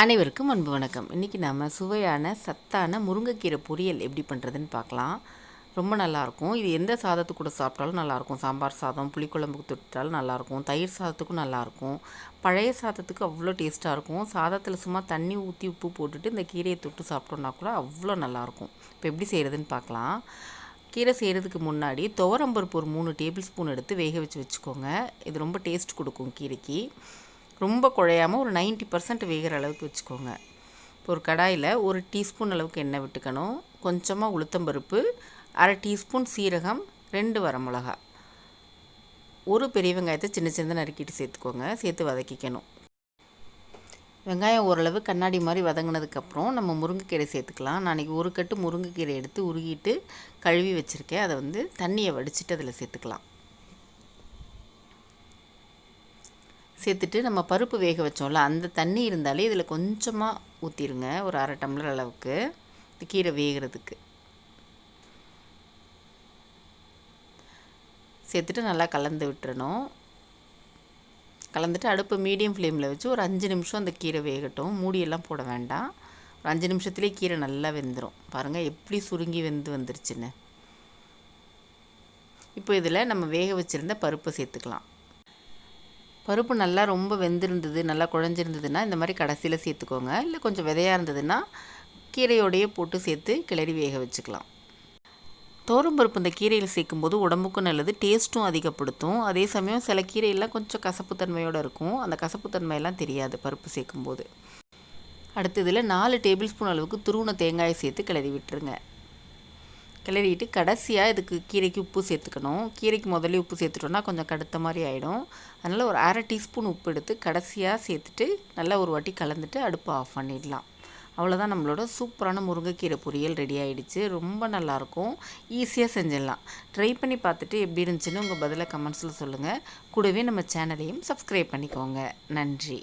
அனைவருக்கும் அன்பு வணக்கம். இன்றைக்கி நம்ம சுவையான சத்தான முருங்கைக்கீரை பொரியல் எப்படி பண்ணுறதுன்னு பார்க்கலாம். ரொம்ப நல்லாயிருக்கும். இது எந்த சாதத்து கூட சாப்பிட்டாலும் நல்லாயிருக்கும். சாம்பார் சாதம் புளிக்குழம்புக்கு தொட்டாலும் நல்லாயிருக்கும். தயிர் சாதத்துக்கும் நல்லாயிருக்கும். பழைய சாதத்துக்கு அவ்வளோ டேஸ்ட்டாக இருக்கும். சாதத்தில் சும்மா தண்ணி ஊற்றி உப்பு போட்டுட்டு இந்த கீரையை தொட்டு சாப்பிட்டோன்னா கூட அவ்வளோ நல்லாயிருக்கும். இப்போ எப்படி செய்கிறதுன்னு பார்க்கலாம். கீரை செய்கிறதுக்கு முன்னாடி துவரம்பருப்பு ஒரு மூணு டேபிள் ஸ்பூன் எடுத்து வேக வச்சு வச்சுக்கோங்க. இது ரொம்ப டேஸ்ட் கொடுக்கும் கீரைக்கு. ரொம்ப குழையாமல் ஒரு நைன்ட்டி பர்சன்ட் வேகிற அளவுக்கு வச்சுக்கோங்க. இப்போ ஒரு கடாயில் ஒரு டீஸ்பூன் அளவுக்கு எண்ணெய் விட்டுக்கணும். கொஞ்சமாக உளுத்தம்பருப்பு அரை டீஸ்பூன் சீரகம் ரெண்டு வரமிளகா. ஒரு பெரிய வெங்காயத்தை சின்ன சின்னதாக நறுக்கிட்டு சேர்த்துக்கோங்க. சேர்த்து வதக்கிக்கணும். வெங்காயம் ஓரளவு கண்ணாடி மாதிரி வதங்கினதுக்கப்புறம் நம்ம முருங்கைக்கீரை சேர்த்துக்கலாம். நான் அன்றைக்கி ஒரு கட்டு முருங்கைக்கீரை எடுத்து உருகிட்டு கழுவி வச்சுருக்கேன். அதை வந்து தண்ணியை வடிச்சிட்டு அதில் சேர்த்துக்கலாம். சேர்த்துட்டு நம்ம பருப்பு வேக வச்சோம்ல அந்த தண்ணி இருந்தாலே இதில் கொஞ்சமாக ஊற்றிடுங்க ஒரு அரை டம்ளர் அளவுக்கு. கீரை வேகிறதுக்கு. சேர்த்துட்டு நல்லா கலந்து விட்டுறணும். கலந்துட்டு அடுப்பு மீடியம் ஃப்ளேமில் வச்சு ஒரு அஞ்சு நிமிஷம் அந்த கீரை வேகட்டும். மூடியெல்லாம் போட வேண்டாம். ஒரு அஞ்சு நிமிஷத்துலேயே கீரை நல்லா வெந்துடும் பாருங்கள் எப்படி சுருங்கி வெந்து வந்துருச்சுன்னு. இப்போ இதில் நம்ம வேக வச்சுருந்த பருப்பு சேர்த்துக்கலாம். பருப்பு நல்லா ரொம்ப வெந்திருந்தது நல்லா குழஞ்சிருந்ததுன்னா இந்த மாதிரி கடைசியில் சேர்த்துக்கோங்க. இல்லை கொஞ்சம் விதையாக இருந்ததுன்னா கீரையோடையே போட்டு சேர்த்து கிளறி வேக வச்சுக்கலாம். பருப்பு இந்த கீரையில் சேர்க்கும்போது உடம்புக்கும் நல்லது டேஸ்ட்டும் அதிகப்படுத்தும். அதே சமயம் சில கீரையெல்லாம் கொஞ்சம் கசப்புத்தன்மையோடு இருக்கும். அந்த கசப்புத்தன்மையெல்லாம் தெரியாது பருப்பு சேர்க்கும்போது. அடுத்ததில் நாலு டேபிள் ஸ்பூன் அளவுக்கு துருவன தேங்காயை சேர்த்து கிளறி விட்டுருங்க. கிளறிட்டு கடைசியாக இதுக்கு கீரைக்கு உப்பு சேர்த்துக்கணும். கீரைக்கு முதல்ல உப்பு சேர்த்துட்டோன்னா கொஞ்சம் கடுத்த மாதிரி ஆகிடும் அதனால் ஒரு அரை டீஸ்பூன் உப்பு எடுத்து கடைசியாக சேர்த்துட்டு நல்லா ஒரு வாட்டி கலந்துட்டு அடுப்பை ஆஃப் பண்ணிடலாம். அவ்வளோதான் நம்மளோட சூப்பரான முருங்கைக்கீரை பொரியல் ரெடி ஆகிடுச்சு ரொம்ப நல்லாயிருக்கும் ஈஸியாக செஞ்சிடலாம். ட்ரை பண்ணி பார்த்துட்டு எப்படி இருந்துச்சுன்னு உங்கள் பதிலை கமெண்ட்ஸில் சொல்லுங்கள் கூடவே நம்ம சேனலையும் சப்ஸ்கிரைப் பண்ணிக்கோங்க. நன்றி.